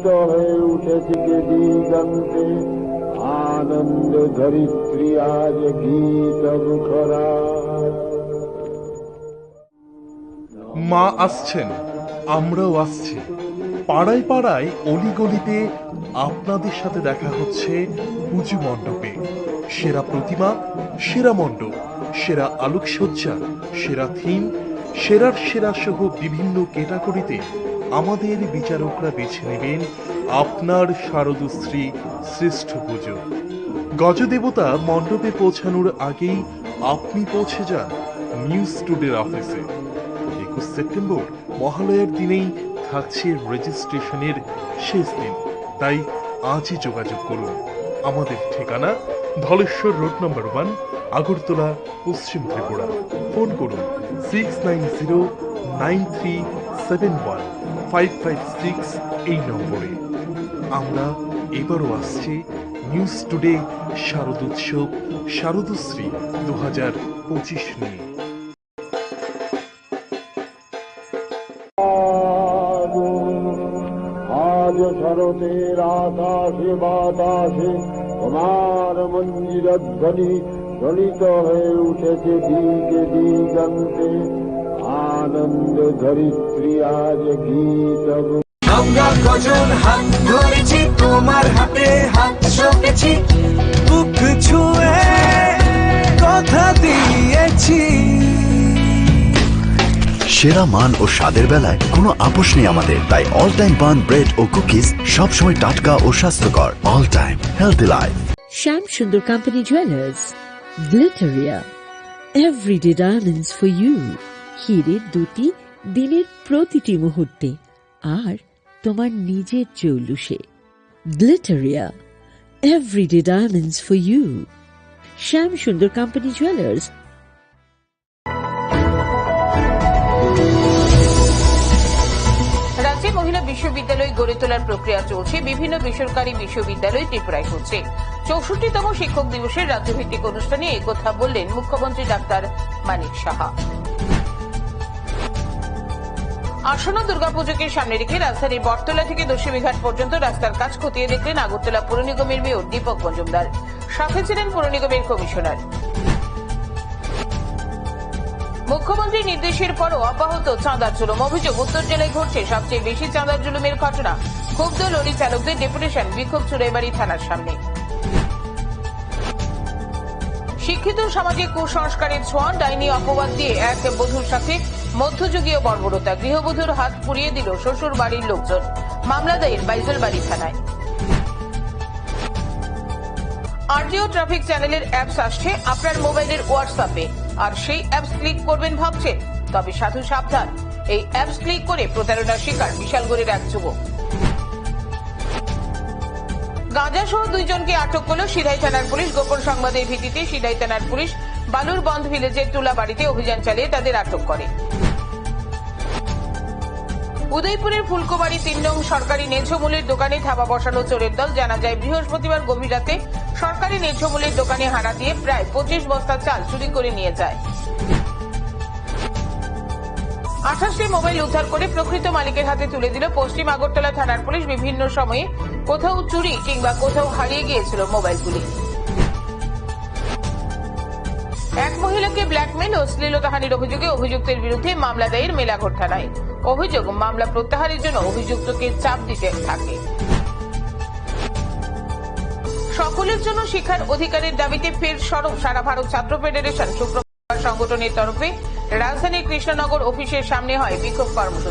হয়ে উঠেছে আনন্দ ধরিত্রী আজ গীত মা আসছেন, আমরাও আসছি। পাড়ায় পাড়ায় অলিগলিতে আপনাদের সাথে দেখা হচ্ছে পুজো মণ্ডপে। সেরা প্রতিমা, সেরা মণ্ডপ, সেরা আলোকসজ্জা, সেরা থিম, সেরার সেরা সহ বিভিন্ন ক্যাটাগরিতে আমাদের বিচারকরা বেছে নেবেন আপনার শারদশ্রী শ্রেষ্ঠ পুজো। গজদেবতা মণ্ডপে পৌঁছানোর আগেই আপনি পৌঁছে যান নিউজ টুডের অফিসে। একুশ সেপ্টেম্বর মহালয়ার দিনেই থাকছে রেজিস্ট্রেশনের শেষ দিন। তাই আজই যোগাযোগ করুন। আমাদের ঠিকানা Dhaleshwar road number one, Agartala, Paschim Tripura. Phone করুন six nine zero nine three seven one. Five five six এই নম্বরে। আমরা এবারও আসছি নিউজ টুডে শারদোৎসব শারদশ্রী দু হাজার পঁচিশ নিয়ে। আজ শরতের আকাশে বাতাসে তোমার মন্দির ধ্বনি ধ্বনিত হয়ে উঠেছে দিকে দিগন্তে। আনন্দ ধরিত্রী আজ গীত আমরা কজন হাত ধরেছি তোমার হাতে হাত সপেছি। বুক ছুঁয়ে কথা দিয়েছি। সেরা মান ও স্বাদের বেলায় কোনো আপোষ নেই আমাদের তাই অল টাইম পান ব্রেড ও কুকিজ সবসময় টাটকা ও স্বাস্থ্যকর। All time healthy life Sham Sundar Company Jewelers, Glitteria, Everyday Diamonds for You, হীরের দুটি, দিনের প্রতিটি মুহূর্তে, আর তোমার নিজের চৌলুসে। Glitteria everyday diamonds for you Shyam Sundar company jewellers রাজ্যে মহিলা বিশ্ববিদ্যালয় গড়ে তোলার প্রক্রিয়া চলছে, বিভিন্ন বেসরকারি বিশ্ববিদ্যালয় ত্রিপুরায় হচ্ছে। চৌষট্টিতম শিক্ষক দিবসের রাজ্যভিত্তিক অনুষ্ঠানে এই কথা বললেন মুখ্যমন্ত্রী ডাক্তার মানিক সাহা। আসন্ন দুর্গাপুজোকে সামনে রেখে রাজধানীর বটতলা থেকে দশমীঘাট পর্যন্ত রাস্তার কাজ খতিয়ে দেখলেন আগরতলা পুর নিগমের মেয়র দীপক মজুমদার। সাথে ছিলেন পুর নিগমের কমিশনার। মুখ্যমন্ত্রীর নির্দেশের পরও অব্যাহত চাঁদার জুলুম। অভিযোগ, উত্তর জেলায় ঘটছে সবচেয়ে বেশি চাঁদার জুলুমের ঘটনা। ক্ষুব্ধ লরি চালকদের ডেপুটেশন, বিক্ষোভ চুড়াইবাড়ি থানার সামনে। শিক্ষিত সমাজে কুসংস্কারের ছোঁয়া, ডাইনি অপবাদ দিয়ে এক বধূর সাথে মধ্যযুগীয় বর্বরতা গৃহবধূর হাত পুড়িয়ে দিল শ্বশুর বাড়ির লোকজন। মামলা দায়ের বাইজলবাড়ি থানায়। আরটিও ট্রাফিক চ্যানেলের অ্যাপস আসছে আপনার মোবাইলের হোয়াটসঅ্যাপে। আর সেই অ্যাপস ক্লিক করবেন ভাবছেন? তবে সাধু সাবধান। এই অ্যাপস ক্লিক করে প্রতারণার শিকার বিশালগড়ের এক যুবক। গাঁজা সহ দুইজনকে আটক করল সিধাই থানার পুলিশ। গোপন সংবাদের ভিত্তিতে সিধাই থানার পুলিশ বালুর বন্ধ ভিলেজের তুলা বাড়িতে অভিযান চালিয়ে তাদের আটক করে। উদয়পুরের ফুলকুমারী তিন নং সরকারি নেছমূলের দোকানে থাবা বসানো চোরের দল, জানা যায় বৃহস্পতিবার গভীর রাতে সরকারি নেছমূলের দোকানে হানা দিয়ে প্রায় পঁচিশ বস্তা চাল চুরি করে নিয়ে যায়। আঠাশটি মোবাইল উদ্ধার করে প্রকৃত মালিকের হাতে তুলে দিল পশ্চিম আগরতলা থানার পুলিশ। বিভিন্ন সময়ে কোথাও চুরি কিংবা কোথাও হারিয়ে গিয়েছিল মোবাইলগুলি। এক মহিলাকে ব্ল্যাকমেল ও শ্লীলতাহানির অভিযোগে অভিযুক্তের বিরুদ্ধে মামলা দায়ের মেলাঘর থানায় অভিযোগ, মামলা প্রত্যাহারের জন্য অভিযুক্তকে চাপ দিতে থাকে। সকলের জন্য শিক্ষার অধিকারের দাবিতে ফের সরব সারা ভারত ছাত্র ফেডারেশন। শুক্রবার সংগঠনের তরফে রাজধানীর কৃষ্ণনগর অফিসের সামনে হয় বিক্ষোভ কর্মসূচি।